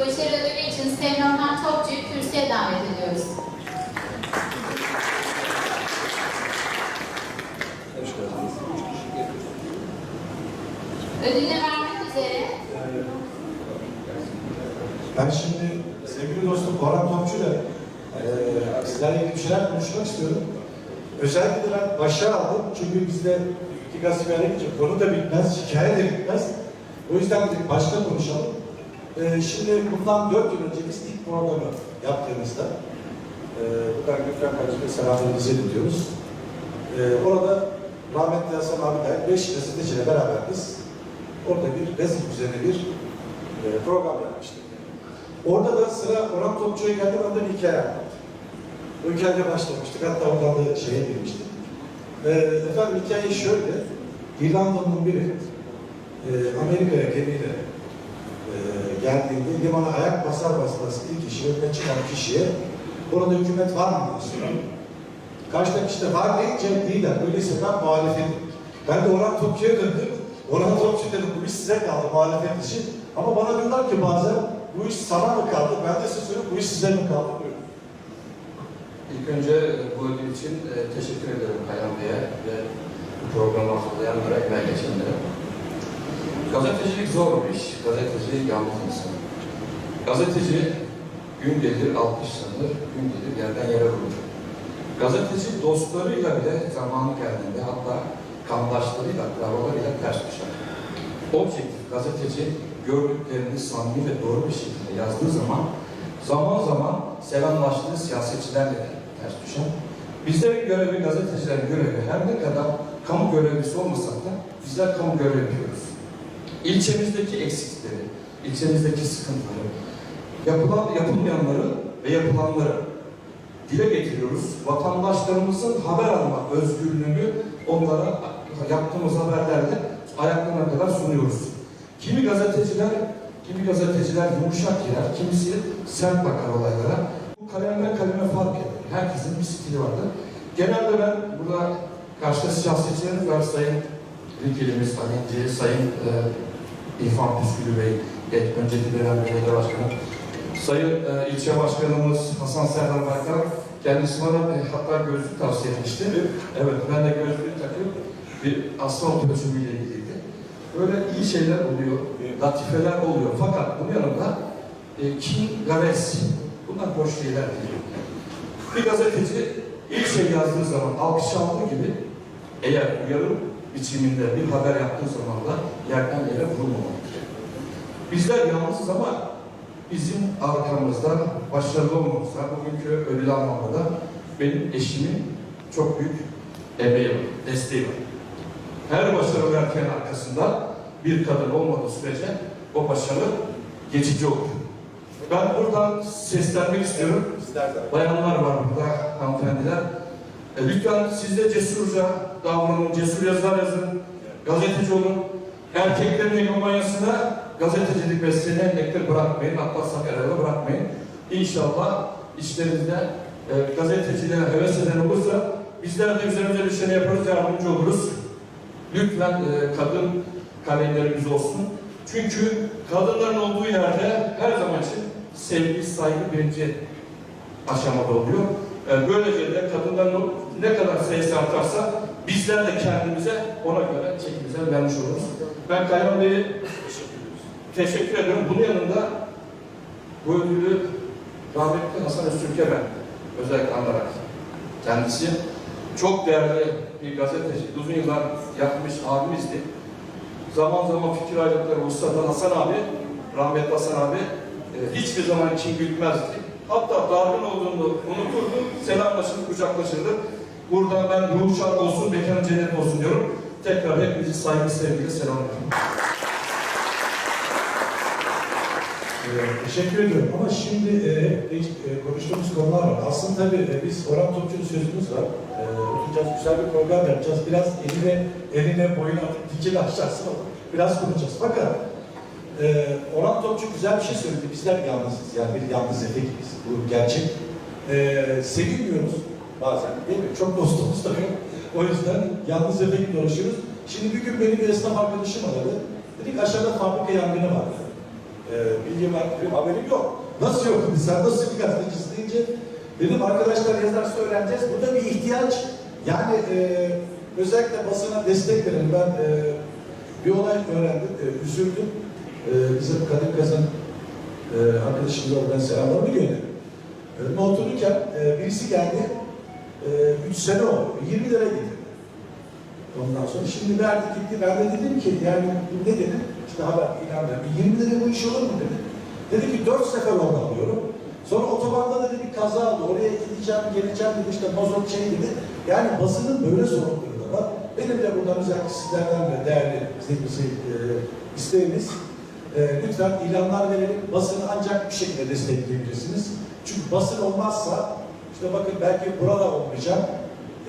başarıları için Sayın Orhan Topçu'yu kürsüye davet ediyoruz. Hoş geldiniz. Ödülünü vermek üzere Ben şimdi sevgili dostum Orhan Topçu'yla eee sizlerle ilgili bir şeyler konuşmak istiyorum. Özellikle ben başa aldım çünkü bizde iki gazeteye gidince konu da bitmez, hikaye de bitmez. O yüzden dedik başta konuşalım. Eee şimdi bundan dört yıl önce biz ilk programı yaptığımızda eee buradan Gökhan kardeşime selamlarımızı iletiyoruz. Eee orada rahmetli Hasan abi de beş gazeteciyle beraber biz orada bir gazete üzerine bir eee, program yapmıştık. Orada da sıra Orhan Topçu'ya geldi, ben de bir hikaye anlattım. O hikayeyle başlamıştık, hatta oradan da şeye girmiştik. Ee, efendim hikaye şöyle, İrlanda'nın biri e, Amerika'ya gemiyle e, geldiğinde limana ayak basar basmaz ilk işi önüne çıkan kişiye burada hükümet var mı soruyor. Karşıdaki işte var deyince de öyleyse ben muhalefetim. Ben de Orhan Topçu'ya döndüm. Orhan Topçu dedim bu iş size kaldı muhalefet için. Ama bana diyorlar ki bazen bu iş sana mı kaldı? Ben de size söylüyorum bu iş size mi kaldı? Buyurun. İlk önce bu ödül için e, teşekkür ederim Kayhan Bey'e ve bu programı hazırlayanlara, emeği geçenlere. Gazetecilik zor bir iş. Gazeteci yalnız insan. Gazeteci gün gelir alkışlanır, gün gelir yerden yere vurur. Gazeteci dostlarıyla bile zamanı geldiğinde hatta kandaşlarıyla, akrabalarıyla ters düşer. Objektif gazeteci gördüklerini samimi ve doğru bir şekilde yazdığı zaman zaman zaman selamlaştığı siyasetçilerle de ters düşer. Bizlerin görevi, gazetecilerin görevi her ne kadar kamu görevlisi olmasak da bizler kamu görevi yapıyoruz. İlçemizdeki eksiklikleri, ilçemizdeki sıkıntıları, yapılan, yapılmayanları ve yapılanları dile getiriyoruz. Vatandaşlarımızın haber alma özgürlüğünü onlara yaptığımız haberlerle ayaklarına kadar sunuyoruz. Kimi gazeteciler, kimi gazeteciler yumuşak girer, kimisi sert bakar olaylara. Bu kalemle kaleme fark eder. Herkesin bir stili vardır. Genelde ben burada karşıda siyasetçilerimiz var. Sayın Vekilimiz, Alinci, Sayın e, İrfan Püskülü Bey, önceki dönem belediye başkanı, Sayın e, ilçe başkanımız Hasan Serdar Baykar, kendisi bana e, hatta gözlük tavsiye etmişti. Evet, ben de gözlüğü takıp bir asfalt ölçümüyle ilgiliydi. Böyle iyi şeyler oluyor, latifeler oluyor. Fakat bunun yanında e, kin, gares, bunlar hoş şeyler değil. Bir gazeteci ilk şey yazdığı zaman alkış aldığı gibi eğer uyarı biçiminde bir haber yaptığı zaman da yerden yere vurulmamalıdır. Bizler yalnızız ama bizim arkamızda başarılı olmamızda, bugünkü ödül almamda da benim eşimin çok büyük emeği var, desteği var. Her başarılı erkeğin arkasında bir kadın olmadığı sürece o başarı geçici olur. Ben buradan seslenmek istiyorum. Bayanlar var burada, hanımefendiler. E, lütfen siz de cesurca davranın, cesur yazılar yazın, gazeteci olun. Erkeklerin egomanyasına gazetecilik mesleğini emektir bırakmayın, atlatsak arada bırakmayın. İnşallah işlerinizde e, gazeteciliğe heves eden olursa bizler de üzerimize düşeni yaparız, yardımcı oluruz. Lütfen e, kadın kalemlerimiz olsun. Çünkü kadınların olduğu yerde her zaman için sevgi, saygı birinci aşamada oluyor. E, böylece de kadınların ne kadar sayısı artarsa bizler de kendimize ona göre çekimize vermiş oluruz. Ben Kayhan Bey'e teşekkür ediyorum. Bunun yanında bu ödülü rahmetli Hasan Öztürk'e ben özellikle anarak kendisi çok değerli bir gazeteci. Uzun yıllar yapmış abimizdi. Zaman zaman fikir ayrılıkları olsa da Hasan abi, rahmetli Hasan abi e, hiçbir zaman kin gütmezdi. Hatta dargın olduğunu unuturdu, selamlaşır, kucaklaşırdı. Burada ben ruhu şad olsun, mekanı cennet olsun diyorum. Tekrar hepinizi saygı, sevgiyle selamlıyorum. Ee, Teşekkür ediyorum ama şimdi e, e, konuştuğumuz konular var. Aslında tabii e, biz Orhan Topçu'nun sözümüz var. E, oturacağız, güzel bir program yapacağız. Biraz eline, eline boyuna dikili aşağısına biraz konuşacağız. Fakat e, Orhan Topçu güzel bir şey söyledi. Bizler yalnızız. Yani bir yalnız efe gibiyiz. Bu gerçek. E, sevilmiyoruz bazen değil mi? Çok dostumuz da yok. O yüzden yalnız efe gibi dolaşıyoruz. Şimdi bir gün benim bir esnaf arkadaşım aradı. Dedik aşağıda fabrika yangını var. E, e, bilgi var, haberim yok. Nasıl yok? Sen nasıl bir gazetecisin deyince dedim arkadaşlar yazarsa öğreneceğiz. Bu da bir ihtiyaç. Yani e, özellikle basına destek verin. Ben e, bir olay öğrendim, e, üzüldüm. E, bizim Kadir Kazan e, arkadaşımıza oradan selamlarımı gönderiyorum. E, otururken e, birisi geldi, 3 sene oldu, 20 lira getirdi. Ondan sonra şimdi verdi gitti, ben de dedim ki yani ne dedim, işte haber ilan verdi, 20 lira bu iş olur mu dedi. Dedi ki 4 sefer oradan alıyorum. Sonra otobanda dedi bir kaza oldu, oraya gideceğim, geleceğim dedi, işte mazot şey dedi. Yani basının böyle sorunları da var. Benim de buradan özellikle sizlerden de değerli sevgili e, isteğimiz, e, lütfen ilanlar verelim. Basını ancak bir şekilde destekleyebilirsiniz. Çünkü basın olmazsa, işte bakın belki burada olmayacak,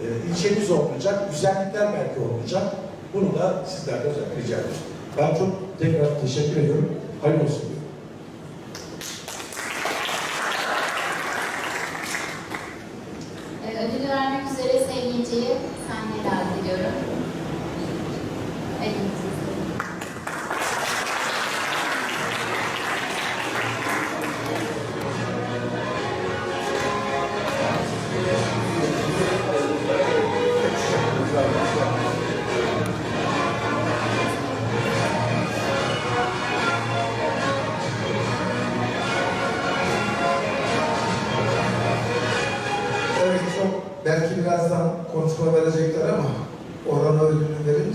e, ilçemiz olmayacak, güzellikler belki olmayacak. Bunu da sizlerden rica ediyoruz. Ben çok tekrar teşekkür ediyorum. Hayırlı olsun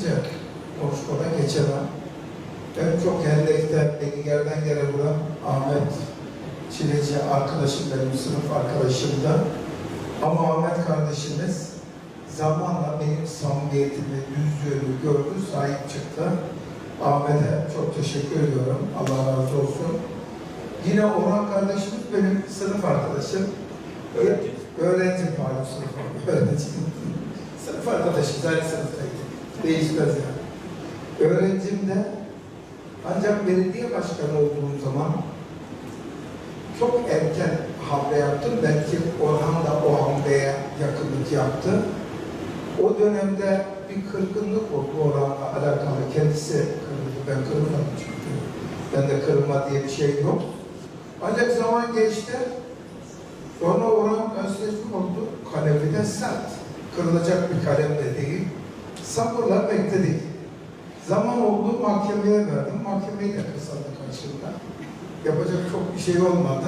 ödülünü verince konuşmadan geçemem. Ben çok Hendek'te beni gerden gere vuran Ahmet Çileci arkadaşım benim sınıf arkadaşım da. Ama Ahmet kardeşimiz zamanla benim samimiyetimi, düzlüğümü gördü, sahip çıktı. Ahmet'e çok teşekkür ediyorum. Allah razı olsun. Yine Orhan kardeşimiz benim sınıf arkadaşım. Öğrenci. Öğrenci pardon sınıf öğrenci. sınıf arkadaşıyız, aynı sınıftaydık. Değişmez yani. Öğrencim de ancak belediye başkanı olduğum zaman çok erken hamle yaptım. Belki Orhan da o hamleye yakınlık yaptı. O dönemde bir kırgınlık oldu Orhan'la alakalı. Kendisi kırıldı. Ben kırılmadım çünkü. Bende kırılma diye bir şey yok. Ancak zaman geçti. Sonra Orhan Öztürk oldu. Kalemi de sert. Kırılacak bir kalem de değil. Sabırla bekledik. Zaman oldu mahkemeye verdim. Mahkemeyi de kısaldı karşımda. Yapacak çok bir şey olmadı.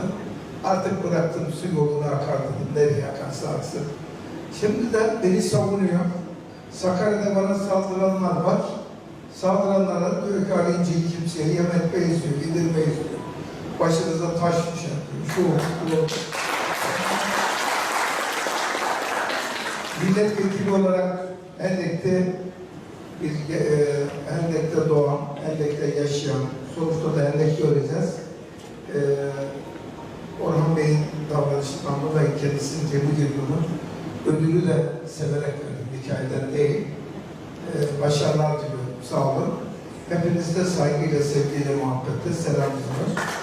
Artık bıraktım su yoluna akar dedim. Nereye akarsa aksın. Şimdi de beni savunuyor. Sakarya'da bana saldıranlar var. Saldıranlara diyor ki Ali kimseye yem etmeyiz diyor, yedirmeyiz diyor. Başınıza taş düşer diyor. Şu, bu. Milletvekili olarak Hendek'te bir e, Hendek'te doğan, Hendek'te yaşayan, sonuçta da Hendek'te öleceğiz. E, Orhan Bey'in davranışından dolayı kendisini tebrik ediyorum. Ödülü de severek verdim, hikayeden değil. E, başarılar diliyorum, sağ olun. Hepinizi de saygıyla, sevgiyle, muhabbetle selamlıyoruz.